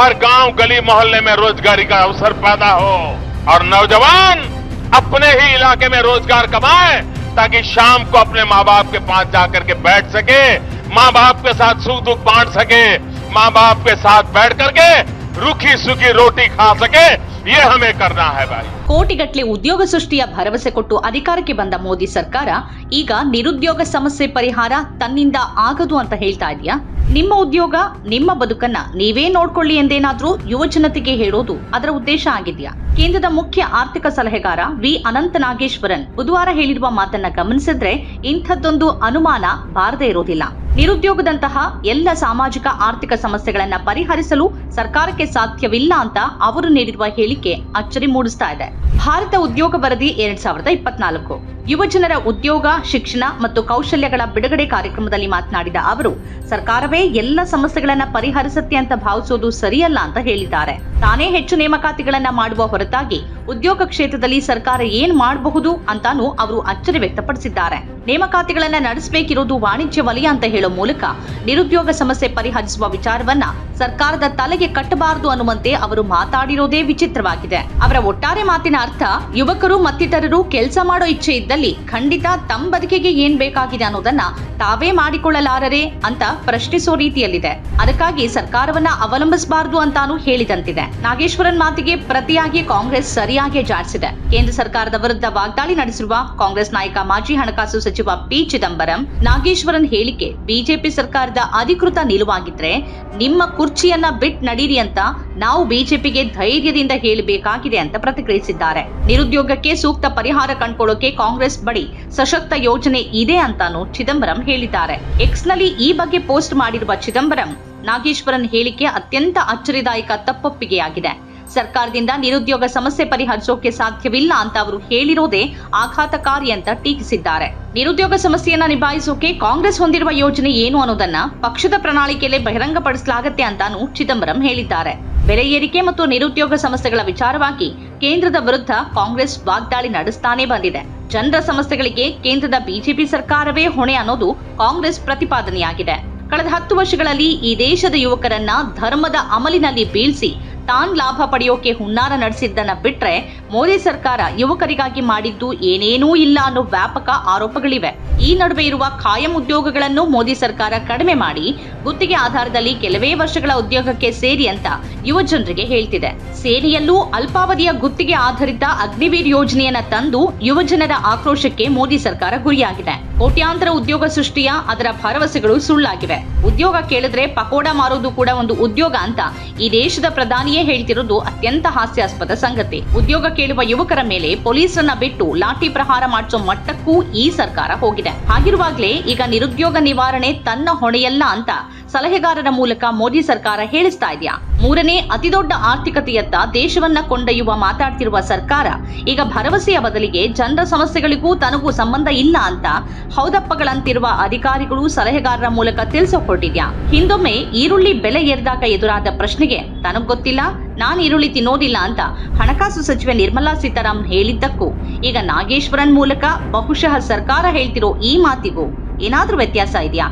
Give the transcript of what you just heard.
हर गाँव गली मोहल्ले में रोजगारी का अवसर पैदा हो और नौजवान अपने ही इलाके में रोज़गार कमाए ताकि शाम को अपने माँ बाप के पास जाकर के बैठ सके माँ बाप के साथ सुख दुख बांट सके माँ बाप के साथ बैठ करके रूखी सुखी रोटी खा सके, ये हमें करना है भाई। ಕೋಟಿಗಟ್ಟಲೆ ಉದ್ಯೋಗ ಸೃಷ್ಟಿಯ ಭರವಸೆ ಕೊಟ್ಟು ಅಧಿಕಾರಕ್ಕೆ ಬಂದ ಮೋದಿ ಸರ್ಕಾರ ಈಗ ನಿರುದ್ಯೋಗ ಸಮಸ್ಯೆ ಪರಿಹಾರ ತನ್ನಿಂದ ಆಗದು ಅಂತ ಹೇಳ್ತಾ ಇದೆಯಾ? ನಿಮ್ಮ ಉದ್ಯೋಗ, ನಿಮ್ಮ ಬದುಕನ್ನ ನೀವೇ ನೋಡ್ಕೊಳ್ಳಿ ಎಂದೇನಾದ್ರೂ ಯುವ ಜನತೆಗೆ ಹೇಳೋದು ಅದರ ಉದ್ದೇಶ ಆಗಿದೆಯಾ? ಕೇಂದ್ರದ ಮುಖ್ಯ ಆರ್ಥಿಕ ಸಲಹೆಗಾರ ವಿ ಅನಂತ ನಾಗೇಶ್ವರನ್ ಬುಧವಾರ ಹೇಳಿರುವ ಮಾತನ್ನ ಗಮನಿಸಿದ್ರೆ ಇಂಥದ್ದೊಂದು ಅನುಮಾನ ಬಾರದೇ ಇರೋದಿಲ್ಲ. ನಿರುದ್ಯೋಗದಂತಹ ಎಲ್ಲ ಸಾಮಾಜಿಕ ಆರ್ಥಿಕ ಸಮಸ್ಯೆಗಳನ್ನ ಪರಿಹರಿಸಲು ಸರ್ಕಾರಕ್ಕೆ ಸಾಧ್ಯವಿಲ್ಲ ಅಂತ ಅವರು ನೀಡಿರುವ ಹೇಳಿಕೆ ಅಚ್ಚರಿ ಮೂಡಿಸ್ತಾ ಇದೆ. ಭಾರತ ಉದ್ಯೋಗ ವರದಿ ಎರಡ್ ಸಾವಿರದ ಇಪ್ಪತ್ನಾಲ್ಕು. ಯುವ ಜನರ ಉದ್ಯೋಗ, ಶಿಕ್ಷಣ ಮತ್ತು ಕೌಶಲ್ಯಗಳ ಬಿಡುಗಡೆ ಕಾರ್ಯಕ್ರಮದಲ್ಲಿ ಮಾತನಾಡಿದ ಅವರು, ಸರ್ಕಾರವೇ ಎಲ್ಲ ಸಮಸ್ಯೆಗಳನ್ನ ಪರಿಹರಿಸುತ್ತೆ ಅಂತ ಭಾವಿಸೋದು ಸರಿಯಲ್ಲ ಅಂತ ಹೇಳಿದ್ದಾರೆ. ತಾನೇ ಹೆಚ್ಚು ನೇಮಕಾತಿಗಳನ್ನ ಮಾಡುವ ಹೊರತಾಗಿ ಉದ್ಯೋಗ ಕ್ಷೇತ್ರದಲ್ಲಿ ಸರ್ಕಾರ ಏನ್ ಮಾಡಬಹುದು ಅಂತಾನೂ ಅವರು ಅಚ್ಚರಿ ವ್ಯಕ್ತಪಡಿಸಿದ್ದಾರೆ. ನೇಮಕಾತಿಗಳನ್ನ ನಡೆಸಬೇಕಿರೋದು ವಾಣಿಜ್ಯ ವಲಯ ಅಂತ ಹೇಳೋ ಮೂಲಕ ನಿರುದ್ಯೋಗ ಸಮಸ್ಯೆ ಪರಿಹರಿಸುವ ವಿಚಾರವನ್ನ ಸರ್ಕಾರದ ತಲೆಗೆ ಕಟ್ಟಬಾರದು ಅನ್ನುವಂತೆ ಅವರು ಮಾತಾಡಿರೋದೇ ವಿಚಿತ್ರವಾಗಿದೆ. ಅವರ ಒಟ್ಟಾರೆ ಮಾತಿನ ಅರ್ಥ ಯುವಕರು ಮತ್ತಿತರರು ಕೆಲಸ ಮಾಡೋ ಇಚ್ಛೆ ಇದ್ದಲ್ಲಿ ಖಂಡಿತ ತಮ್ಮ ಬದುಕಿಗೆ ಏನ್ ಬೇಕಾಗಿದೆ ಅನ್ನೋದನ್ನ ತಾವೇ ಮಾಡಿಕೊಳ್ಳಲಾರರೆ ಅಂತ ಪ್ರಶ್ನಿಸೋ ರೀತಿಯಲ್ಲಿದೆ. ಅದಕ್ಕಾಗಿ ಸರ್ಕಾರವನ್ನ ಅವಲಂಬಿಸಬಾರದು ಅಂತಾನೂ ಹೇಳಿದಂತಿದೆ. ನಾಗೇಶ್ವರನ್ ಮಾತಿಗೆ ಪ್ರತಿಯಾಗಿ ಕಾಂಗ್ರೆಸ್ ಸರಿಯಾಗಿ ಜಾರಿಸಿದೆ ಕೇಂದ್ರ ಸರ್ಕಾರದ ವಿರುದ್ಧ ವಾಗ್ದಾಳಿ ನಡೆಸಿರುವ ಕಾಂಗ್ರೆಸ್ ನಾಯಕ, ಮಾಜಿ ಹಣಕಾಸು ಸಚಿವ ಪಿ. ಚಿದಂಬರಂ, ನಾಗೇಶ್ವರನ್ ಹೇಳಿಕೆ ಬಿಜೆಪಿ ಸರ್ಕಾರದ ಅಧಿಕೃತ ನಿಲುವಾಗಿದ್ರೆ ನಿಮ್ಮ ಕುರ್ಚಿಯನ್ನ ಬಿಟ್ ನಡೀರಿ ಅಂತ ನಾವು ಬಿಜೆಪಿಗೆ ಧೈರ್ಯದಿಂದ ಹೇಳಬೇಕಾಗಿದೆ ಅಂತ ಪ್ರತಿಕ್ರಿಯಿಸಿದ್ದಾರೆ. ನಿರುದ್ಯೋಗಕ್ಕೆ ಸೂಕ್ತ ಪರಿಹಾರ ಕಂಡುಕೊಳ್ಳೋಕೆ ಕಾಂಗ್ರೆಸ್ ಬಳಿ ಸಶಕ್ತ ಯೋಜನೆ ಇದೆ ಅಂತಾನೂ ಚಿದಂಬರಂ ಹೇಳಿದ್ದಾರೆ. ಎಕ್ಸ್ನಲ್ಲಿ ಈ ಬಗ್ಗೆ ಪೋಸ್ಟ್ ಮಾಡಿರುವ ಚಿದಂಬರಂ, ನಾಗೇಶ್ವರನ್ ಹೇಳಿಕೆ ಅತ್ಯಂತ ಅಚ್ಚರಿದಾಯಕ ತಪ್ಪೊಪ್ಪಿಗೆಯಾಗಿದೆ. ಸರ್ಕಾರದಿಂದ ನಿರುದ್ಯೋಗ ಸಮಸ್ಯೆ ಪರಿಹರಿಸೋಕೆ ಸಾಧ್ಯವಿಲ್ಲ ಅಂತ ಅವರು ಹೇಳಿರೋದೇ ಆಘಾತಕಾರಿ ಅಂತ ಟೀಕಿಸಿದ್ದಾರೆ. ನಿರುದ್ಯೋಗ ಸಮಸ್ಯೆಯನ್ನ ನಿಭಾಯಿಸೋಕೆ ಕಾಂಗ್ರೆಸ್ ಹೊಂದಿರುವ ಯೋಜನೆ ಏನು ಅನ್ನೋದನ್ನ ಪಕ್ಷದ ಪ್ರಣಾಳಿಕೆಯಲ್ಲಿ ಬಹಿರಂಗಪಡಿಸಲಾಗತ್ತೆ ಅಂತಾನು ಚಿದಂಬರಂ ಹೇಳಿದ್ದಾರೆ. ಬೆಲೆ ಏರಿಕೆ ಮತ್ತು ನಿರುದ್ಯೋಗ ಸಮಸ್ಯೆಗಳ ವಿಚಾರವಾಗಿ ಕೇಂದ್ರದ ವಿರುದ್ಧ ಕಾಂಗ್ರೆಸ್ ವಾಗ್ದಾಳಿ ನಡೆಸ್ತಾನೆ ಬಂದಿದೆ. ಜನರ ಸಮಸ್ಯೆಗಳಿಗೆ ಕೇಂದ್ರದ ಬಿಜೆಪಿ ಸರ್ಕಾರವೇ ಹೊಣೆ ಅನ್ನೋದು ಕಾಂಗ್ರೆಸ್ ಪ್ರತಿಪಾದನೆಯಾಗಿದೆ. ಕಳೆದ ಹತ್ತು ವರ್ಷಗಳಲ್ಲಿ ಈ ದೇಶದ ಯುವಕರನ್ನ ಧರ್ಮದ ಅಮಲಿನಲ್ಲಿ ಬೀಳ್ಸಿ ತಾನ್ ಲಾಭ ಪಡೆಯೋಕೆ ಹುನ್ನಾರ ನಡೆಸಿದ್ದನ್ನ ಬಿಟ್ರೆ ಮೋದಿ ಸರ್ಕಾರ ಯುವಕರಿಗಾಗಿ ಮಾಡಿದ್ದು ಏನೇನೂ ಇಲ್ಲ ಅನ್ನೋ ವ್ಯಾಪಕ ಆರೋಪಗಳಿವೆ. ಈ ನಡುವೆ ಇರುವ ಖಾಯಂ ಉದ್ಯೋಗಗಳನ್ನು ಮೋದಿ ಸರ್ಕಾರ ಕಡಿಮೆ ಮಾಡಿ ಗುತ್ತಿಗೆ ಆಧಾರದಲ್ಲಿ ಕೆಲವೇ ವರ್ಷಗಳ ಉದ್ಯೋಗಕ್ಕೆ ಸೇರಿ ಅಂತ ಯುವ ಜನರಿಗೆ ಹೇಳ್ತಿದೆ. ಸೇನೆಯಲ್ಲೂ ಅಲ್ಪಾವಧಿಯ ಗುತ್ತಿಗೆ ಆಧಾರಿತ ಅಗ್ನಿವೀರ್ ಯೋಜನೆಯನ್ನ ತಂದು ಯುವಜನರ ಆಕ್ರೋಶಕ್ಕೆ ಮೋದಿ ಸರ್ಕಾರ ಗುರಿಯಾಗಿದೆ. ಕೋಟ್ಯಾಂತರ ಉದ್ಯೋಗ ಸೃಷ್ಟಿಯ ಅದರ ಭರವಸೆಗಳು ಸುಳ್ಳಾಗಿವೆ. ಉದ್ಯೋಗ ಕೇಳಿದ್ರೆ ಪಕೋಡ ಮಾರೋದು ಕೂಡ ಒಂದು ಉದ್ಯೋಗ ಅಂತ ಈ ದೇಶದ ಪ್ರಧಾನಿಯೇ ಹೇಳ್ತಿರೋದು ಅತ್ಯಂತ ಹಾಸ್ಯಾಸ್ಪದ ಸಂಗತಿ. ಉದ್ಯೋಗ ಕೇಳುವ ಯುವಕರ ಮೇಲೆ ಪೊಲೀಸರನ್ನ ಬಿಟ್ಟು ಲಾಠಿ ಪ್ರಹಾರ ಮಾಡಿಸೋ ಮಟ್ಟಕ್ಕೂ ಈ ಸರ್ಕಾರ ಹೋಗಿದೆ. ಹಾಗಿರುವಾಗಲೇ ಈಗ ನಿರುದ್ಯೋಗ ನಿವಾರಣೆ ತನ್ನ ಹೊಣೆಯಲ್ಲ ಅಂತ ಸಲಹೆಗಾರರ ಮೂಲಕ ಮೋದಿ ಸರ್ಕಾರ ಹೇಳಿಸ್ತಾ ಇದೆಯಾ? ಮೂರನೇ ಅತಿದೊಡ್ಡ ಆರ್ಥಿಕತೆಯತ್ತ ದೇಶವನ್ನ ಕೊಂಡೊಯ್ಯುವ ಮಾತಾಡ್ತಿರುವ ಸರ್ಕಾರ, ಈಗ ಭರವಸೆಯ ಬದಲಿಗೆ ಜನರ ಸಮಸ್ಯೆಗಳಿಗೂ ತನಗೂ ಸಂಬಂಧ ಇಲ್ಲ ಅಂತ ಹೌದಪ್ಪಗಳಂತಿರುವ ಅಧಿಕಾರಿಗಳು ಸಲಹೆಗಾರರ ಮೂಲಕ ತಿಳಿಸಿಕೊಟ್ಟಿದ್ಯಾ? ಹಿಂದೊಮ್ಮೆ ಈರುಳ್ಳಿ ಬೆಲೆ ಏರಿದಾಗ ಎದುರಾದ ಪ್ರಶ್ನೆಗೆ ತನಗ್ ಗೊತ್ತಿಲ್ಲ, ನಾನು ಈರುಳ್ಳಿ ತಿನ್ನೋದಿಲ್ಲ ಅಂತ ಹಣಕಾಸು ಸಚಿವೆ ನಿರ್ಮಲಾ ಸೀತಾರಾಮನ್ ಹೇಳಿದ್ದಕ್ಕೂ, ಈಗ ನಾಗೇಶ್ವರನ್ ಮೂಲಕ ಬಹುಶಃ ಸರ್ಕಾರ ಹೇಳ್ತಿರೋ ಈ ಮಾತಿಗೂ ಏನಾದರೂ ವ್ಯತ್ಯಾಸ ಇದೆಯಾ?